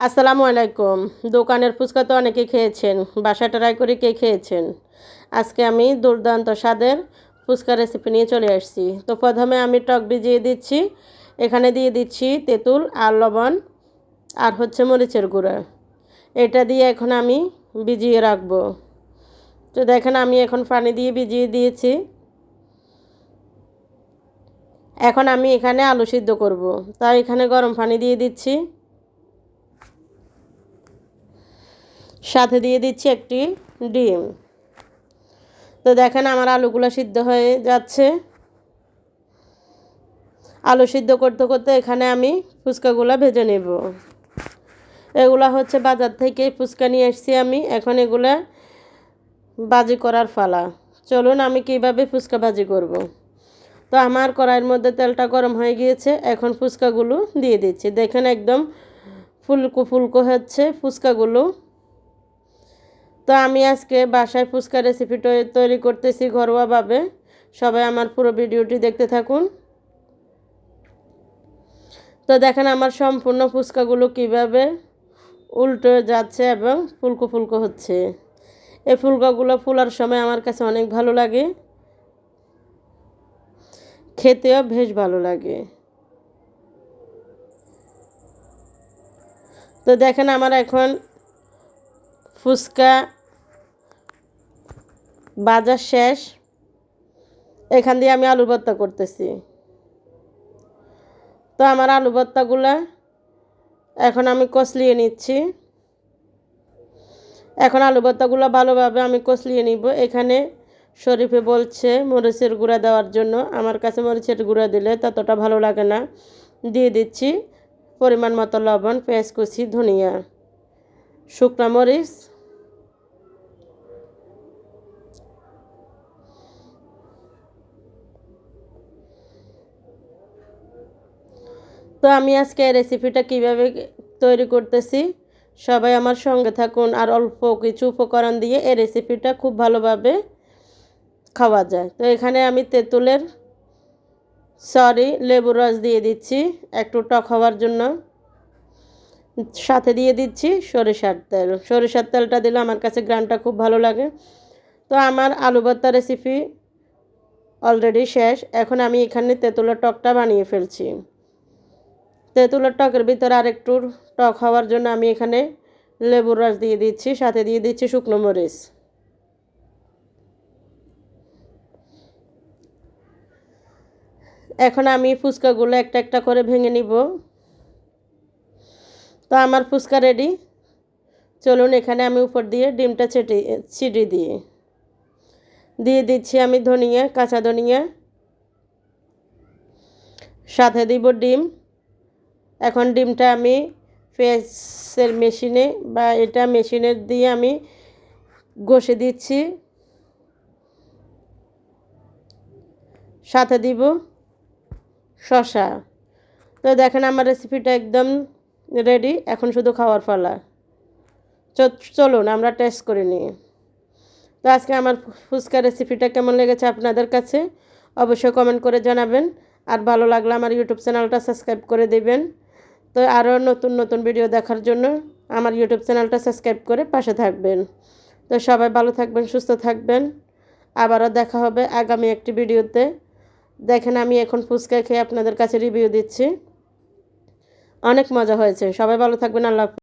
আসসালামু আলাইকুম। দোকানের ফুচকা তো অনেকে খেয়েছেন বাসা ট্রাই করে কে খেয়েছেন? আজকে আমি দুর্দান্ত স্বাদের ফুচকা রেসিপি নিয়ে চলে আসছি। তো প্রথমে আমি টক ভিজিয়ে দিচ্ছি, এখানে দিয়ে দিচ্ছি তেঁতুল আর লবণ আর হচ্ছে মরিচের গুঁড়া। এটা দিয়ে এখন আমি ভিজিয়ে রাখব। তো দেখেন আমি এখন পানি দিয়ে ভিজিয়ে দিয়েছি। এখন আমি এখানে আলু সিদ্ধ করব। তাই এখানে গরম পানি দিয়ে দিচ্ছি। সাথে দিয়ে দিচ্ছি একটি ডিম। তো দেখেন আমার আলুগুলো সিদ্ধ হয়ে যাচ্ছে। আলু সিদ্ধ করতে করতে এখানে আমি ফুচকাগুলো ভেজে নেব। এগুলা হচ্ছে বাজার থেকে ফুচকা নিয়ে এসছি আমি। এখন এগুলা বাজি করার ফালা চলুন আমি কীভাবে ফুচকা ভাজি করব। তো আমার কড়াইয়ের মধ্যে তেলটা গরম হয়ে গিয়েছে। এখন ফুচকাগুলো দিয়ে দিচ্ছি। দেখেন একদম ফুলকো ফুলকো হচ্ছে ফুচকাগুলো। তো আমি আজকে বাসায় ফুচকা রেসিপি তৈরি করতেছি ঘরোয়াভাবে। সবাই আমার পুরো ভিডিওটি দেখতে থাকুন। তো দেখেন আমার সম্পূর্ণ ফুচকাগুলো কীভাবে উল্টো যাচ্ছে এবং ফুলকো ফুলকো হচ্ছে। এই ফুলকাগুলো ফুলার সময় আমার কাছে অনেক ভালো লাগে। খেতেও বেশ ভালো লাগে। তো দেখেন আমার এখন ফুচকা বাজার শেষ। এখান দিয়ে আমি আলু ভর্তা করতেছি। তো আমার আলু ভর্তাগুলো এখন আমি কষলিয়ে নিচ্ছি। এখন আলু ভর্তাগুলো ভালোভাবে আমি কষলিয়ে নিব। এখানে শরীফে বলছে মরিচের গুঁড়া দেওয়ার জন্য। আমার কাছে মরিচের গুঁড়া দিলে ততটা ভালো লাগে না। দিয়ে দিচ্ছি পরিমাণ মতো লবণ, পেঁয়াজ কুচি, ধনিয়া। শুকনো মরিচ। তো আমি আজকে এই রেসিপিটা কীভাবে তৈরি করতেছি? সবাই আমার সঙ্গে থাকুন আর অল্প কিছু উপকরণ দিয়ে এই রেসিপিটা খুব ভালোভাবে খাওয়া যায়। তো এখানে আমি তেঁতুলের, সরি, লেবুর রস দিয়ে দিচ্ছি, একটু টক হওয়ার জন্য। সাথে দিয়ে দিচ্ছি সরিষার তেল। সরিষার তেলটা দিলে আমার কাছে গ্রানটা খুব ভালো লাগে। তো আমার আলু ভর্তা রেসিপি অলরেডি শেষ। এখন আমি এখানে তেঁতুলের টকটা বানিয়ে ফেলছি। তেঁতুলের টকের ভিতরে আর একটু টক হওয়ার জন্য আমি এখানে লেবুর রস দিয়ে দিচ্ছি, সাথে দিয়ে দিচ্ছি শুকনো মরিচ। এখন আমি ফুচকাগুলো একটা একটা করে ভেঙে নিব। তো আমার ফুচকা রেডি চলুন এখানে আমি উপর দিয়ে ডিমটা ছেটে ছিটি দিয়ে দিয়ে দিচ্ছি আমি ধনিয়া, কাঁচা ধনিয়া। সাথে দিব ডিম। এখন ডিমটা আমি ফেসের মেশিনে বা এটা মেশিনের দিয়ে আমি ঘষে দিচ্ছি। সাথে দিব শশা তো দেখেন আমার রেসিপিটা একদম রেডি এখন শুধু খাওয়ার ফলা চলুন আমরা টেস্ট করে নিই। তো আজকে আমার ফুচকা রেসিপিটা কেমন লেগেছে আপনাদের কাছে? অবশ্যই কমেন্ট করে জানাবেন। আর ভালো লাগলে আমার ইউটিউব চ্যানেলটা সাবস্ক্রাইব করে দেবেন। তো আরও নতুন নতুন ভিডিও দেখার জন্য আমার ইউটিউব চ্যানেলটা সাবস্ক্রাইব করে পাশে থাকবেন। তো সবাই ভালো থাকবেন, সুস্থ থাকবেন। আবারও দেখা হবে আগামী একটি ভিডিওতে দেখেন, আমি এখন ফুচকা খেয়ে আপনাদের কাছে রিভিউ দিচ্ছি। অনেক মজা হয়েছে। সবাই ভালো থাকবেন, আল্লাহ